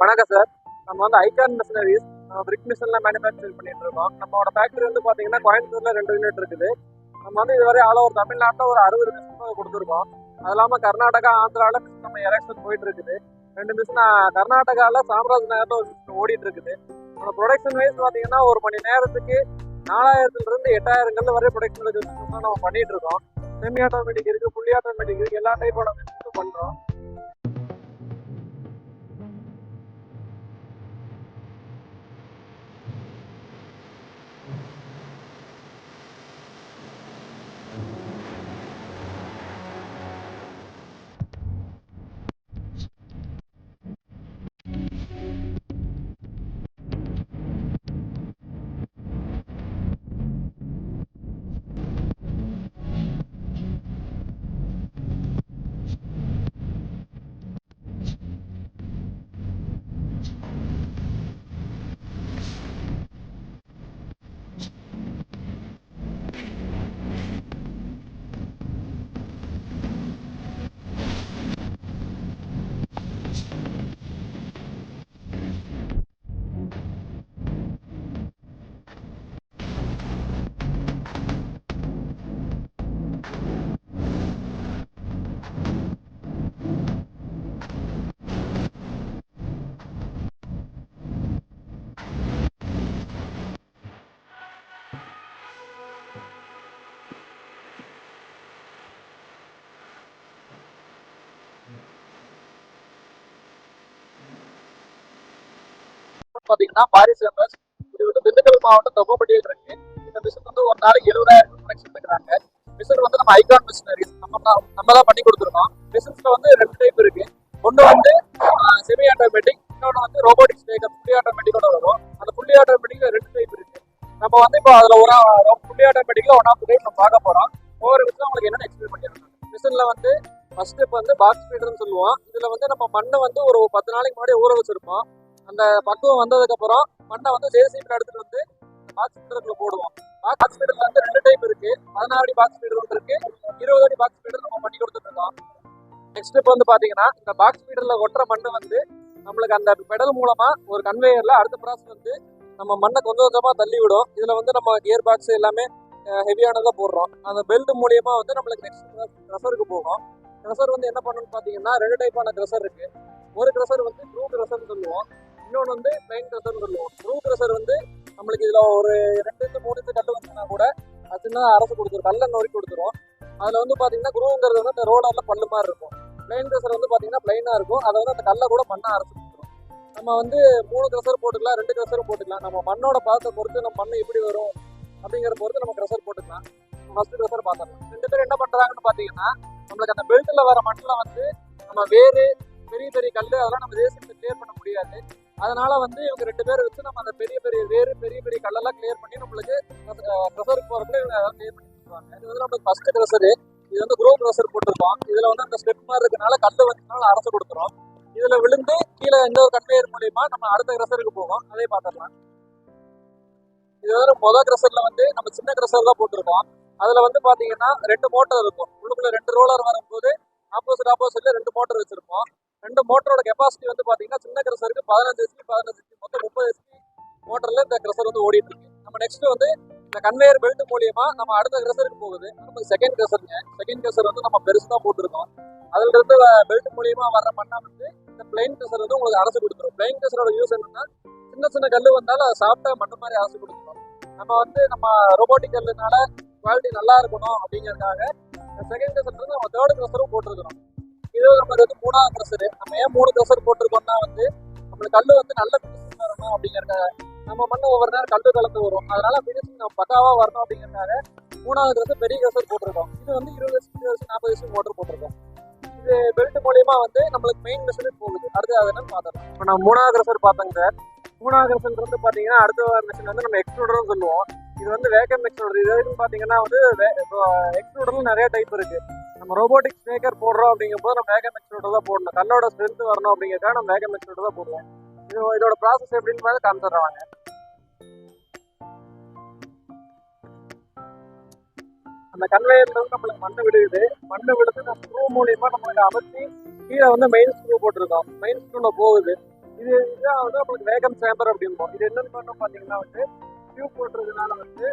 வணக்கம் சார். நம்ம வந்து ஐகான் மிஷினரிஸ் பிரிக் மிஷின்ல மேனுஃபேக்சர் பண்ணிட்டு இருக்கோம். நம்மளோட ஃபேக்டரி வந்து பார்த்தீங்கன்னா கோயம்புத்தூர்ல ரெண்டு யூனிட் இருக்குது. நம்ம வந்து இதுவரை ஆல் ஓவர் தமிழ்நாட்டில் ஒரு அறுபது மிஷின் கொடுத்துருக்கோம். அது இல்லாமல் கர்நாடகா ஆந்திராவில் நம்ம எலெக்ஷன் போயிட்டு இருக்குது ரெண்டு மிஷின் கர்நாடகாவில் சாம்ராஜ் நகரில் ஒரு மிஷின் ஓடிட்டு இருக்குது நம்ம ப்ரொடக்ஷன் வைஸ் பார்த்தீங்கன்னா ஒரு மணி நேரத்துக்கு நாலாயிரத்துலேருந்து எட்டாயிரங்கள்ல எட்டாயிரம் வரை ப்ரொடக்ஷன் நம்ம பண்ணிட்டு இருக்கோம் செமி ஆட்டோமேட்டிக் இருக்குது ஃபுல்லி ஆட்டோமேட்டிக் இருக்குது எல்லா டைப்போட மிஷினும் பண்ணுறோம் பாத்தீங்கன்னா பாரிஸ் எம்எஸ் இது திண்டுக்கல் மாவட்டம் தொகுப்பட்டியில் இருக்கு. இந்த மிஷன் வந்து ஒரு நாளைக்கு எழுபதாயிரம் கனெக்ஷன் எடுக்கிறாங்க மிஷின் வந்து நம்ம ஐகான் மிஷினரிஸ் நம்ம தான் நம்ம தான் பண்ணி கொடுத்துருக்கோம். மிஷின்ஸ்ல வந்து ரெண்டு டைப் இருக்கு. ஒன்று வந்து செமி ஆட்டோமேட்டிக் இன்னொன்று வந்து ரோபோட்டிக் ஸ்டேக்கர் ஃபுல்லி ஆட்டோமேட்டிக்கோட வரும். அந்த ஃபுல்லி ஆட்டோமேட்டிக்ல ரெண்டு டைப் இருக்கு. நம்ம வந்து இப்போ அதில் ஒரு ஃபுல்லி ஆட்டோமேட்டிக்ல ஒன் ஆஃப் டைப் நம்ம பார்க்க போறோம். ஒவ்வொரு விஷயம் உங்களுக்கு என்னென்ன எக்ஸ்பிளைன் பண்ணிருக்கோம் மிஷின்ல வந்து ஃபர்ஸ்ட் இப்போ வந்து பாக்ஸ் ஃபீடர்னு சொல்லுவோம். இதுல வந்து நம்ம மண்ணை வந்து ஒரு பத்து நாளைக்கு முன்னாடி ஊற வச்சிருப்போம். அந்த பக்குவம் வந்ததுக்கு அப்புறம் மண்ணை வந்து ஜேசிபியில் எடுத்துட்டு வந்து பாக்ஸ் ஃபீடருக்குள்ள போடுவோம். பாக்ஸ் ஃபீடர்ல வந்து ரெண்டு டைப் இருக்கு. பதினாறு அடி பாக்ஸ் ஃபீடர் ஒன்று இருக்கு. இருபது அடி பாக்ஸ் ஃபீடர் நம்ம பண்ணி கொடுத்துட்டு இருக்கோம். நெக்ஸ்ட் இப்போ வந்து பாத்தீங்கன்னா இந்த பாக்ஸ் ஃபீடர்ல ஒட்டுற மண்ணு வந்து நம்மளுக்கு அந்த பெடல் மூலமா ஒரு கன்வேயர்ல அடுத்த ப்ராசஸ் வந்து நம்ம மண்ணை கொஞ்சம் கொஞ்சமா தள்ளி விடும். இதுல வந்து நம்ம கியர் பாக்ஸ் எல்லாமே ஹெவியானதாக போடுறோம். அந்த பெல்ட் மூலியமா வந்து நம்மளுக்கு நெக்ஸ்ட் க்ரெஷருக்கு போகும். க்ரெஷர் வந்து என்ன பண்ணணும்னு பார்த்தீங்கன்னா ரெண்டு டைப்பான க்ரெஷர் இருக்கு. ஒரு க்ரெஷர் வந்து க்ரூ க்ரெஷர்னு சொல்லுவோம். இன்னொன்று வந்து மெயின் க்ரஷர்னு சொல்லுவோம். ப்ரூ ப்ரெஷர் வந்து நம்மளுக்கு இதில் ஒரு ரெண்டு மூணு இன்ச்சு கல் வந்துன்னா கூட அது சின்னதாக அரசு கொடுத்துரும். கல்லை நொறுக்கி கொடுத்துரும். அதில் வந்து பார்த்தீங்கன்னா குருங்கிறது வந்து அந்த ரோலர்ல பல்லு மாதிரி இருக்கும். மெயின் க்ரஷர் வந்து பார்த்தீங்கன்னா பிளைனா இருக்கும். அதை வந்து அந்த கல்லை கூட மண்ணாக அரசு கொடுத்துரும். நம்ம வந்து மூணு க்ரெஷர் போட்டுக்கலாம் ரெண்டு க்ரெஷர் போட்டுக்கலாம். நம்ம மண்ணோட பாதத்தை பொறுத்து நம்ம மண்ணு எப்படி வரும் அப்படிங்கிற பொறுத்து நம்ம க்ரெஷர் போட்டுக்கலாம். ஃபர்ஸ்ட் க்ரெஷர் பார்த்துக்கலாம் ரெண்டு பேரும் என்ன பண்ணுறாங்கன்னு பார்த்தீங்கன்னா நம்மளுக்கு அந்த பெல்ட்டில் வர மண்ணில் வந்து நம்ம வேறு பெரிய பெரிய கல் அதெல்லாம் நம்ம ரேசிங் கிளியர் பண்ண முடியாது. அதனால வந்து இவங்க ரெண்டு பேரை வச்சு நம்ம அந்த பெரிய பெரிய வேறு பெரிய பெரிய கல்லெல்லாம் கிளியர் பண்ணி நம்மளுக்கு ப்ரெஷருக்கு போறப்ப இவங்க அதெல்லாம் கிளியர் பண்ணி கொடுத்துருவாங்க. இது வந்து நம்மளுக்கு ஃபர்ஸ்ட் க்ரஷர் இது வந்து குரோ க்ரஷர் போட்டிருக்கோம். இதுல வந்து அந்த ஸ்டெப் மாதிரி இருக்கனால கல் வந்ததுனால அரசு கொடுத்துரும் இதுல விழுந்து கீழே எந்த ஒரு கன்வேயர் மூலியமா நம்ம அடுத்த கிரசருக்கு போவோம். அதே பார்த்துடலாம். இது வந்து மொதல் கிரசர்ல வந்து நம்ம சின்ன கிரசர் தான் போட்டிருக்கோம். அதுல வந்து பாத்தீங்கன்னா ரெண்டு மோட்டர் இருக்கும். உள்ளுக்குள்ள ரெண்டு ரோலர் வரும்போது ஆப்போசிட் ஆப்போசிட்ல ரெண்டு மோட்டர் வச்சிருப்போம். ரெண்டு மோட்டரோட கெப்பாசிட்டி வந்து பாத்தீங்கன்னா சின்ன கிரசருக்கு பதினஞ்சு எஸ்பி பதினஞ்சு எஸ்பி மொத்தம் முப்பது எஸ்பி மோட்டர்ல இந்த கிரசர் வந்து ஓடிட்டு இருக்கு. நம்ம நெக்ஸ்ட் வந்து இந்த கன்வேயர் பெல்ட் மூலியமா நம்ம அடுத்த கிரசருக்கு போகுது. நம்ம செகண்ட் கிரசருங்க செகண்ட் கிரசர் வந்து நம்ம பெருசு தான் போட்டிருக்கோம். அதுல இருந்து பெல்ட் மூலியமா வர்ற மண்ணா வந்து இந்த பிளைன் கிரசர் வந்து உங்களுக்கு அரசு கொடுத்துரும். பிளைன் கிரசரோட யூஸ் என்னன்னா சின்ன சின்ன கல் வந்தாலும் அதை சாப்பிட்டா மண்ணு மாதிரி அரசு கொடுத்துரும். நம்ம வந்து நம்ம ரோபோட்டிக் கல்லுனால குவாலிட்டி நல்லா இருக்கணும் அப்படிங்கறதுக்காக செகண்ட் கிரசர் வந்து நம்ம தேர்ட் கிரசரும் போட்டிருக்கிறோம். இது நம்ம வந்து மூணாவது க்ரஷர் நம்ம ஏன் மூணு க்ரஷர் போட்டிருக்கோம்னா வந்து நம்மளுக்கு கல் வந்து நல்ல ஃபினிஷிங் வரணும் அப்படிங்கறதுக்காக நம்ம மண்ணு ஒவ்வொரு நேரம் கல் கலந்து வரும். அதனால ஃபினிஷிங் நம்ம பக்காவா வரணும் அப்படிங்கறதுக்காக மூணாவது க்ரஷர் பெரிய க்ரஷர் போட்டிருக்கோம். இது வந்து இருபது வருஷம் இருபது வருஷம் நாற்பது வருஷம் மோட்டர் போட்டிருக்கோம். இது பெல்ட் மூலியமா வந்து நம்மளுக்கு மெயின் மிஷினுக்கு போகுது. அடுத்து அதை என்னன்னு இப்போ நம்ம மூணாவது க்ரஷர் பார்த்தோங்க சார். மூணாவது க்ரஷர் வந்து பார்த்தீங்கன்னா அடுத்த மிஷின் வந்து நம்ம எக்ஸ்ட்ரூடர்னு சொல்லுவோம். இது வந்து வேக்கம் எக்ஸ்ட்ரூடர் இது வரைக்கும் பார்த்தீங்கன்னா வந்து எக்ஸ்ட்ரூடர்ல நிறைய டைப் இருக்கு. நம்ம ரோபோட்டிக் ஸ்னேக்கர் போடுறோம் அப்படிங்கும்போது நம்ம வேகம் எக்ஸ்ட்ரூடர் தான் போடணும். கல்லோட ஸ்ட்ரென்த் வரணும் அப்படிங்கிறதுக்காக நம்ம வேகம் எக்ஸ்ட்ரூடர் தான் போடுவோம். இது இதோட ப்ராசஸ் எப்படின்னு பார்த்து காமிச்சிடுறாங்க அந்த கன்வேயர்ல வந்து நம்மளுக்கு மண்ணை விடுது மண்ணை விடுத்து நம்ம ஸ்க்ரூ மூலியமா நம்மளுக்கு அமர்த்தி கீழே வந்து மெயின் ஸ்க்ரூ போட்டிருக்கோம். மெயின் ஸ்க்ரூல போகுது. இது இதுதான் வந்து நம்மளுக்கு வேகம் சேம்பர் அப்படிம்போம். இது என்னன்னு பார்த்தீங்கன்னா வந்து டியூப் போட்டுறதுனால வந்து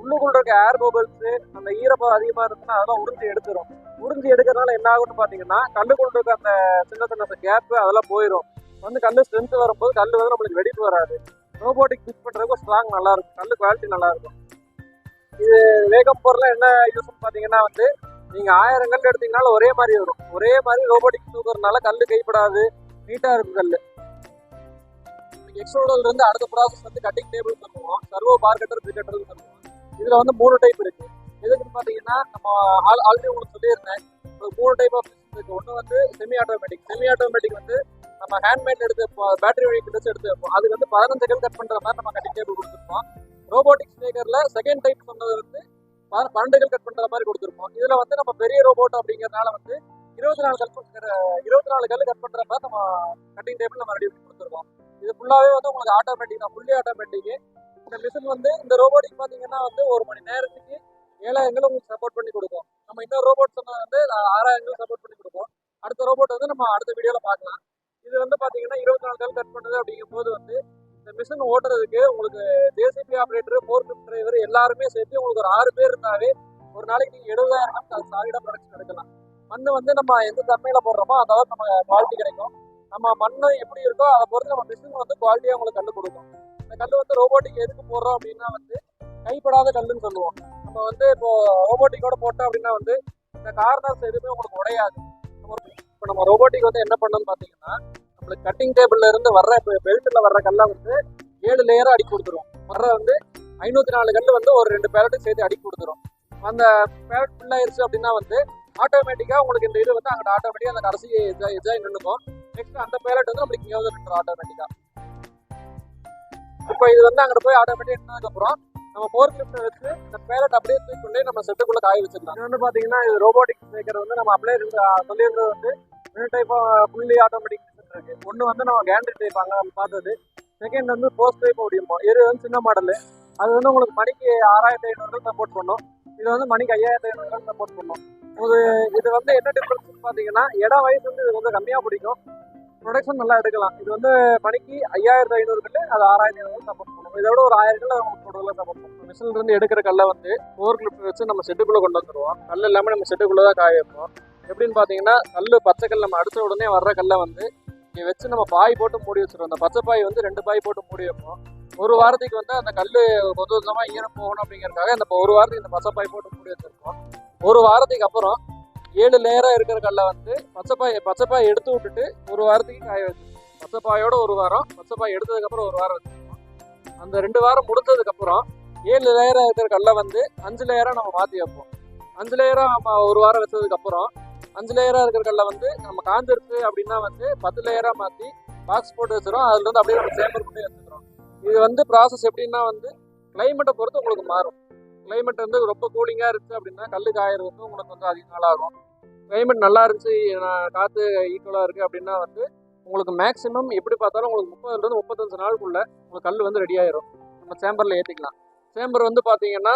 உள்ளுக்குள்ள இருக்க ஏர் பபிள்ஸ் அந்த ஈரப்பம் அதிகமா இருந்துச்சுன்னா அதெல்லாம் உறிஞ்சி எடுத்துரும். உறிஞ்சி எடுக்கிறதுனால என்ன ஆகும்னு பார்த்தீங்கன்னா கல்லுக்குள்ள இருக்க அந்த சின்ன சின்ன கேப்பு அதெல்லாம் போயிடும் வந்து கல் ஸ்ட்ரென்த் வரும்போது கல் வந்து நம்மளுக்கு வெடிப்பு வராது. ரோபோட்டிக் ஃபிட் பண்ணுறதுக்கு ஸ்ட்ராங் நல்லா இருக்கும் குவாலிட்டி நல்லா இருக்கும் இது வேகம் பொருள் என்ன யூஸ்ன்னு பார்த்தீங்கன்னா வந்து நீங்கள் ஆயிரம் கல் எடுத்தீங்கனாலும் ஒரே மாதிரி வரும். ஒரே மாதிரி ரோபோட்டிக் தூக்குறதுனால கல் கைப்படாது. நீட்டாக இருக்கும் கல் எக்ஸோடல் இருந்து அடுத்த ப்ராசஸ் வந்து கட்டிங் டேபிள் சொல்லுவோம் சர்வோ பார் கட்டர் சொல்லுவோம் இதில் வந்து மூணு டைப் இருக்குது எதுக்குன்னு பாத்தீங்கன்னா நம்ம ஆல் ஆல்ரெடி உங்களுக்கு சொல்லியிருந்தேன் ஒரு மூணு டைப் ஆஃப் இருக்கு. ஒன்று வந்து செமி ஆட்டோமேட்டிக் செமி ஆட்டோமேட்டிக் வந்து நம்ம ஹேண்ட்மேட் எடுத்து பேட்டரி வழி கிட்ட எடுத்து வைப்போம். அது வந்து பதினஞ்சு கல் கட் பண்ற மாதிரி நம்ம கட்டிங் டேபிள் கொடுத்துருப்போம். ரோபோட்டிக்ஸ் ஸ்பீக்கர்ல செகண்ட் டைப் சொன்னது வந்து ப- பன்னெண்டு கல் கட் பண்ற மாதிரி கொடுத்துருப்போம். இதுல வந்து நம்ம பெரிய ரோபோட் அப்படிங்கறதுனால வந்து இருபத்தி நாலு கல் இருபத்தி நாலு கல் கட் பண்ற மாதிரி நம்ம கட்டிங் டேபிள் நம்ம ரெடி பண்ணி கொடுத்துருக்கோம் இது ஃபுல்லாவே வந்து உங்களுக்கு ஆட்டோமேட்டிக் தான். ஃபுல்லி ஆட்டோமேட்டிக் இந்த மிஷின் வந்து இந்த ரோபோட்டிக் பாத்தீங்கன்னா வந்து ஒரு மணி நேரத்துக்கு ஏழாயிரங்களும் உங்களுக்கு சப்போர்ட் பண்ணி கொடுக்கும். நம்ம இன்னொரு ரோபோட் சொன்னால் வந்து ஆறாயிரங்களும் சப்போர்ட் பண்ணி கொடுக்கும். அடுத்த ரோபோட் வந்து நம்ம அடுத்த வீடியோவில் பார்க்கலாம். இது வந்து பார்த்தீங்கன்னா இருபத்தி நாலு கால் கட் பண்ணுறது அப்படிங்கும் போது வந்து இந்த மிஷின் ஓட்டுறதுக்கு உங்களுக்கு ஜேசிபி ஆப்ரேட்டர் ஃபோர் டிரைவர் எல்லாருமே சேர்த்து உங்களுக்கு ஒரு ஆறு பேர் இருந்தாவே ஒரு நாளைக்கு நீங்கள் எழுபதாயிரம் அது சாலிடா ப்ரொடக்ஷன் எடுக்கலாம். மண் வந்து நம்ம எந்த தன்மையில் போடுறோமோ அதாவது நம்ம குவாலிட்டி கிடைக்கும். நம்ம மண் எப்படி இருக்கோ அதை பொறுத்து நம்ம மிஷின் வந்து குவாலிட்டியாக உங்களுக்கு கல் கொடுக்கும். இந்த கல் வந்து ரோபோட்டிக் எதுக்கு போடுறோம் அப்படின்னா வந்து கைப்படாத கல்லுன்னு சொல்லுவோம் நம்ம வந்து இப்போ ரோபோட்டிக்கோட போட்டோம் அப்படின்னா வந்து இந்த கார்னர்ஸ் எதுவுமே உங்களுக்கு உடையாது. இப்போ நம்ம ரோபோட்டிக் வந்து என்ன பண்ணணும்னு பார்த்தீங்கன்னா நம்மளுக்கு கட்டிங் டேபிள்ல இருந்து வர்ற இப்போ பெல்ட்டில் வர்ற கல்லை வந்து ஏழு லேயராக அடிக்கி கொடுத்துரும். வர்ற வந்து ஐநூற்றி நாலு கல் வந்து ஒரு ரெண்டு பேரட்டும் சேர்த்து அடிக்கி கொடுத்துரும். அந்த பேரட் ஃபுல் ஆயிடுச்சு அப்படின்னா வந்து ஆட்டோமேட்டிக்காக உங்களுக்கு இந்த இது வந்து அங்கே ஆட்டோமேட்டிக்காக அந்த கடைசி எஜாய் நின்றுக்கும் நெக்ஸ்ட் அந்த பேலட் வந்து நம்மளுக்கு இங்கே வந்து நின்றுடும் ஆட்டோமேட்டிக்காக இப்போ இது வந்து அங்கே போய் ஆட்டோமேட்டிக் நின்னதுக்கப்புறம் நம்ம ஃபோர் கிளிப்டை வச்சு இந்த பேலட் அப்படியே தூக்கி கொண்டு நம்ம செட்டுக்குள்ள காய வச்சிருக்கலாம் இது வந்து பார்த்தீங்கன்னா இது ரோபோட்டிக் மேக்கர் வந்து நம்ம அப்படியே சொல்லியிருந்தது வந்து ரெண்டு டைப் ஃபுல்லி ஆட்டோமேட்டிக் இருக்கு. ஒன்று வந்து நம்ம கேண்ட்ரி டைப் அங்கே பார்த்தது. செகண்ட் வந்து போஸ்ட் டைப் அப்படிம்போம் இது வந்து சின்ன மாடலு அது வந்து உங்களுக்கு மணிக்கு ஆறாயிரத்தி ஐநூறு சப்போர்ட் பண்ணும். இது வந்து மணிக்கு ஐயாயிரத்தி ஐநூறு சப்போர்ட் பண்ணும். ஒரு இது வந்து என்ன டிஃபரன்ஸ் பார்த்தீங்கன்னா இடம் வயசு வந்து இது கொஞ்சம் கம்மியாக பிடிக்கும். ப்ரொடக்ஷன் நல்லா எடுக்கலாம். இது வந்து மணிக்கு ஐயாயிரத்தி ஐநூறு அது ஆறாயிரத்தி ஐநூறு சப்போர்ட் பண்ணும். இதோட ஒரு ஆயிரம் கல்ல உங்களுக்கு கூடுதலாக மிஷின்ல இருந்து எடுக்கிற கல்லை வந்து ஃபோர் கிளிப் வச்சு நம்ம செட்டுக்குள்ள கொண்டு வந்துருவோம். கல் எல்லாமே நம்ம செட்டுக்குள்ள தான் காய வைப்போம். எப்படின்னு பார்த்தீங்கன்னா கல் பச்சை கல் நம்ம அடிச்ச உடனே வர்ற கல்லை வந்து இங்கே வச்சு நம்ம பாய் போட்டு மூடி வச்சிருவோம். அந்த பச்சை பாய் வந்து ரெண்டு பாய் போட்டு மூடி வைப்போம். ஒரு வாரத்துக்கு வந்து அந்த கல் கொஞ்சம் கொஞ்சமா ஈரம் போகணும் அப்படிங்கிறதுக்காக இந்த ஒரு வாரத்துக்கு இந்த பச்சை பாய் போட்டு மூடி வச்சிருக்கோம். ஒரு வாரத்துக்கு அப்புறம் ஏழு லேயரா இருக்கிற கல்லை வந்து பச்சைப்பாய் பச்சைப்பாய் எடுத்து விட்டுட்டு ஒரு வாரத்துக்கு காய வச்சு பச்சைப்பாயோட ஒரு வாரம் பச்சைப்பாய் எடுத்ததுக்கு அப்புறம் ஒரு வாரம் வச்சு அந்த ரெண்டு வாரம் முடிஞ்சதுக்கு அப்புறம் ஏழு லேயராக இருக்கிற கல்லை வந்து அஞ்சு லேயராக நம்ம மாற்றி வைப்போம். அஞ்சு லேயராக நம்ம ஒரு வாரம் வச்சதுக்கு அப்புறம் அஞ்சு லேயராக இருக்கிற கல்லை வந்து நம்ம காஞ்சிருச்சு அப்படின்னா வந்து பத்து லேயராக மாற்றி பாக்ஸ் போட்டு வச்சிடும் அதுல இருந்து அப்படியே நம்ம சேம்பர் பண்ணி வச்சுக்கிறோம் இது வந்து ப்ராசஸ் எப்படின்னா வந்து கிளைமேட்டை பொறுத்து உங்களுக்கு மாறும். கிளைமேட் வந்து ரொம்ப கூலிங்காக இருந்துச்சு அப்படின்னா கல் காயறது வந்து உங்களுக்கு வந்து அதிக நாளாகும் கிளைமேட் நல்லா இருந்துச்சு நான் காற்று ஈக்குவலாக இருக்குது அப்படின்னா வந்து உங்களுக்கு மேக்ஸிமம் எப்படி பார்த்தாலும் உங்களுக்கு முப்பதுலேருந்து முப்பத்தஞ்சு நாளுக்குள்ள உங்களுக்கு கல் வந்து ரெடி ஆயிரும். நம்ம சேம்பரில் ஏற்றிக்கலாம் சேம்பர் வந்து பார்த்தீங்கன்னா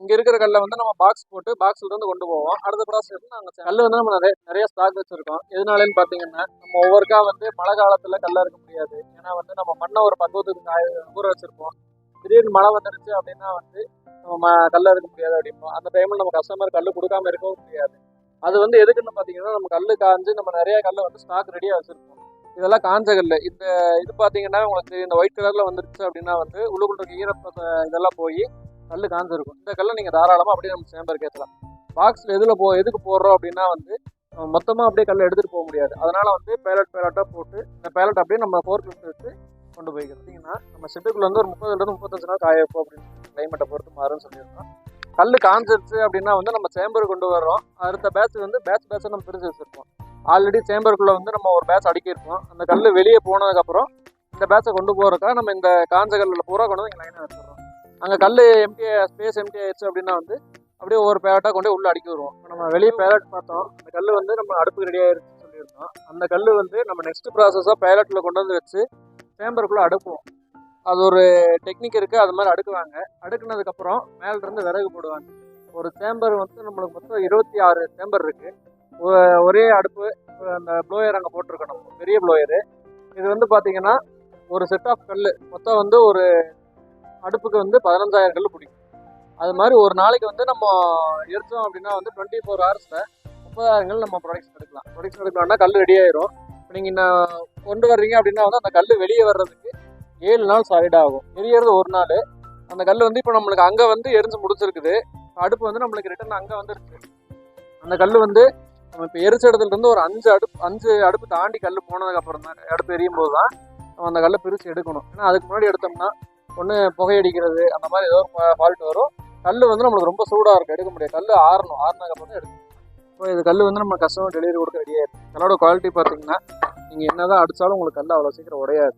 இங்கே இருக்கிற கல்லை வந்து நம்ம பாக்ஸ் போட்டு பாக்ஸ்ல இருந்து கொண்டு போவோம். அடுத்த ப்ராசஸ் நாங்கள் கல் வந்து நம்ம நிறைய நிறைய ஸ்டாக் வச்சிருக்கோம். எதனாலன்னு பார்த்தீங்கன்னா நம்ம ஒவ்வொருக்கா வந்து மழை காலத்தில் கல்ல இருக்க முடியாது. ஏன்னா வந்து நம்ம மண்ணை ஒரு பக்குவத்துக்கு ஊற வச்சிருப்போம். திடீர்னு மழை வந்துருச்சு அப்படின்னா வந்து நம்ம ம- இருக்க முடியாது அப்படிம்போம். அந்த டைம்ல நம்ம கஸ்டமர் கல் கொடுக்காம இருக்கவும் முடியாது. அது வந்து எதுக்குன்னு பார்த்தீங்கன்னா நம்ம கல் காஞ்சு நம்ம நிறைய கல்லை வந்து ஸ்டாக் ரெடியாக வச்சிருப்போம். இதெல்லாம் காஞ்ச கல் இந்த இது பார்த்தீங்கன்னா உங்களுக்கு இந்த ஒயிட் கலர்ல வந்துருச்சு அப்படின்னா வந்து உள்ளுக்குள்ள இருக்க ஈரப்பத இதெல்லாம் போய் கல் காஞ்சிருக்கும். இந்த கல்லை நீங்கள் தாராளமாக அப்படியே நம்ம சேம்பருக்கு ஏற்றலாம் பாக்ஸில் எதில் போ எதுக்கு போடுறோம் அப்படின்னா வந்து மொத்தமாக அப்படியே கல்லை எடுத்துகிட்டு போக முடியாது. அதனால் வந்து பேலட் பேலட்டாக போட்டு இந்த பேலட் அப்படியே நம்ம ஃபோர் வச்சு கொண்டு போய் பார்த்தீங்கன்னா நம்ம ஷெட்டுக்குள்ள வந்து ஒரு முப்பதுலேருந்து முப்பத்தஞ்சு நாள் காய வைப்போம் அப்படின்னு கிளைமேட்டை பொறுத்து மாறும்னு சொல்லியிருக்கோம். கல் காஞ்சிருச்சு அப்படின்னா வந்து நம்ம சேம்பர் கொண்டு வர்றோம். அடுத்த பேட்ச் வந்து பேட்ச் பேட்சை நம்ம பிரித்து வச்சுருக்கோம். ஆல்ரெடி சேம்பருக்குள்ளே வந்து நம்ம ஒரு பேட்ச் அடுக்கியிருப்போம் அந்த கல் வெளியே போனதுக்கப்புறம் இந்த பேட்சை கொண்டு போகிறக்கா நம்ம இந்த காஞ்ச கல்லில் பூரா கொண்டு வந்து இங்கே லைனாக வச்சுருவோம் அங்கே கல் எம்டி ஸ்பேஸ் எம்டி ஆயிடுச்சு அப்படின்னா வந்து அப்படியே ஒவ்வொரு பேரட்டாக கொண்டு உள்ளே அடுக்கி வருவோம் இப்போ நம்ம வெளியே பேலட் பார்த்தோம். அந்த கல் வந்து நம்ம அடுப்புக்கு ரெடி ஆயிருச்சுன்னு சொல்லியிருந்தோம். அந்த கல் வந்து நம்ம நெக்ஸ்ட் ப்ராசஸாக பேரட்டில் கொண்டு வந்து வச்சு சேம்பருக்குள்ளே அடுக்குவோம் அது ஒரு டெக்னிக் இருக்குது அது மாதிரி அடுக்குவாங்க. அடுக்குனதுக்கப்புறம் மேலேருந்து விறகு போடுவாங்க. ஒரு சேம்பர் வந்து நம்மளுக்கு மொத்தம் இருபத்தி ஆறு சேம்பர் இருக்குது ஒரே அடுப்பு அந்த ப்ளோயர் அங்கே போட்டிருக்கணும். பெரிய ப்ளோயரு இது வந்து பார்த்தீங்கன்னா ஒரு செட் ஆஃப் கல் மொத்தம் வந்து ஒரு அடுப்புக்கு வந்து பதினஞ்சாயிரம் கல் பிடிக்கும். அது மாதிரி ஒரு நாளைக்கு வந்து நம்ம எரிச்சோம் அப்படின்னா வந்து டுவெண்ட்டி ஃபோர் ஹவர்ஸில் முப்பதாயிரம் கல் நம்ம ப்ரொடக்ஷன் எடுக்கலாம். ப்ரொடக்ஷன் எடுக்கலாம்னா கல் ரெடி ஆயிரும். இப்போ நீங்கள் இன்னும் கொண்டு வர்றீங்க அப்படின்னா வந்து அந்த கல் வெளியே வர்றதுக்கு ஏழு நாள் சாலிட் ஆகும். எரியறது ஒரு நாள். அந்த கல் வந்து இப்போ நம்மளுக்கு அங்கே வந்து எரிஞ்சு முடிச்சிருக்குது அடுப்பு வந்து நம்மளுக்கு ரிட்டர்ன் அங்கே வந்துருச்சு. அந்த கல் வந்து நம்ம இப்போ எரிச்ச இடத்துல இருந்து ஒரு அஞ்சு அடுப்பு அஞ்சு அடுப்பு தாண்டி கல் போனதுக்கு அப்புறம் தான் அடுப்பு எரியும் போது தான் நம்ம அந்த கல்லை பிரித்து எடுக்கணும். ஏன்னா அதுக்கு முன்னாடி எடுத்தோம்னா ஒன்று புகையடிக்கிறது அந்த மாதிரி ஏதோ ஒரு ஃபால்ட் வரும். கல் வந்து நம்மளுக்கு ரொம்ப சூடாக இருக்கும். எடுக்க முடியாது. கல் ஆறணும். ஆறுனதுக்கு அப்புறம் தான் எடுக்கணும். இப்போ இது கல் வந்து நம்ம கஸ்டமர் டெலிவரி கொடுக்க ரெடியாக இருக்குது கல்லோட குவாலிட்டி பார்த்தீங்கன்னா நீங்கள் என்ன தான் அடித்தாலும் உங்களுக்கு கல் அவ்வளோ சீக்கிரம் உடையாது.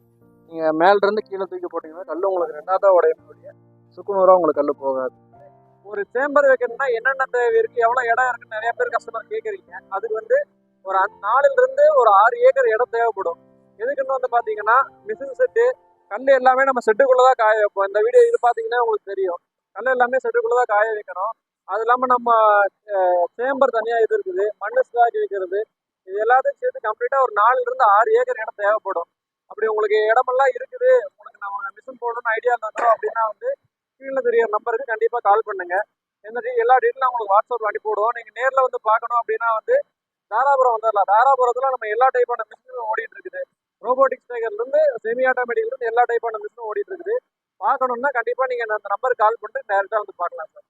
நீங்கள் மேலேருந்து கீழே தூக்கி போட்டிங்கன்னா கல் உங்களுக்கு ரெண்டாவது உடையக்கூடிய சுக்குநூறாக உங்களுக்கு கல் போகாது. ஒரு சேம்பர் வைக்கணும்னா என்னென்ன தேவை இருக்கு எவ்வளோ இடம் இருக்குன்னு நிறைய பேர் கஸ்டமர் கேட்குறீங்க. அதுக்கு வந்து ஒரு நாலுல இருந்து ஒரு ஆறு ஏக்கர் இடம் தேவைப்படும். எதுக்குன்னு வந்து பாத்தீங்கன்னா மிஷின் செட்டு கல் எல்லாமே நம்ம செட்டுக்குள்ளதான் காய வைப்போம். இந்த வீடியோ இது பாத்தீங்கன்னா உங்களுக்கு தெரியும். கல் எல்லாமே செட்டுக்குள்ளதான் காய வைக்கணும். அது இல்லாமல் நம்ம சேம்பர் தனியாக இது இருக்குது. மண்ணு சுதாக்கி வைக்கிறது. இது எல்லாத்தையும் சேர்த்து கம்ப்ளீட்டாக ஒரு நாலுல இருந்து ஆறு ஏக்கர் இடம் தேவைப்படும். அப்படி உங்களுக்கு இடமெல்லாம் இருக்குது. உங்களுக்கு நம்ம மிஷின் போடணும்னு ஐடியா இருக்கிறோம் அப்படின்னா வந்து கீழே தெரியற நம்பருக்கு கண்டிப்பாக கால் பண்ணுங்க. என்ன எல்லா டீட்டெயிலும் உங்களுக்கு வாட்ஸ்அப்பில் அனுப்பி விடுவோம். நீங்கள் நேரில் வந்து பார்க்கணும் அப்படின்னா வந்து தாராபுரம் வந்துடலாம். தாராபுரத்தில் நம்ம எல்லா டைப்பான மிஷினும் ஓடிட்டு இருக்குது. ரோபோட்டிக்ஸ் இருந்து செமி ஆட்டோமேட்டிக்லேருந்து எல்லா டைப்பான மிஷினும் ஓடிட்டு இருக்குது. பார்க்கணுன்னா கண்டிப்பாக நீங்கள் அந்த நம்பருக்கு கால் பண்ணிட்டு டேரெக்டாக வந்து பார்க்கலாம் சார்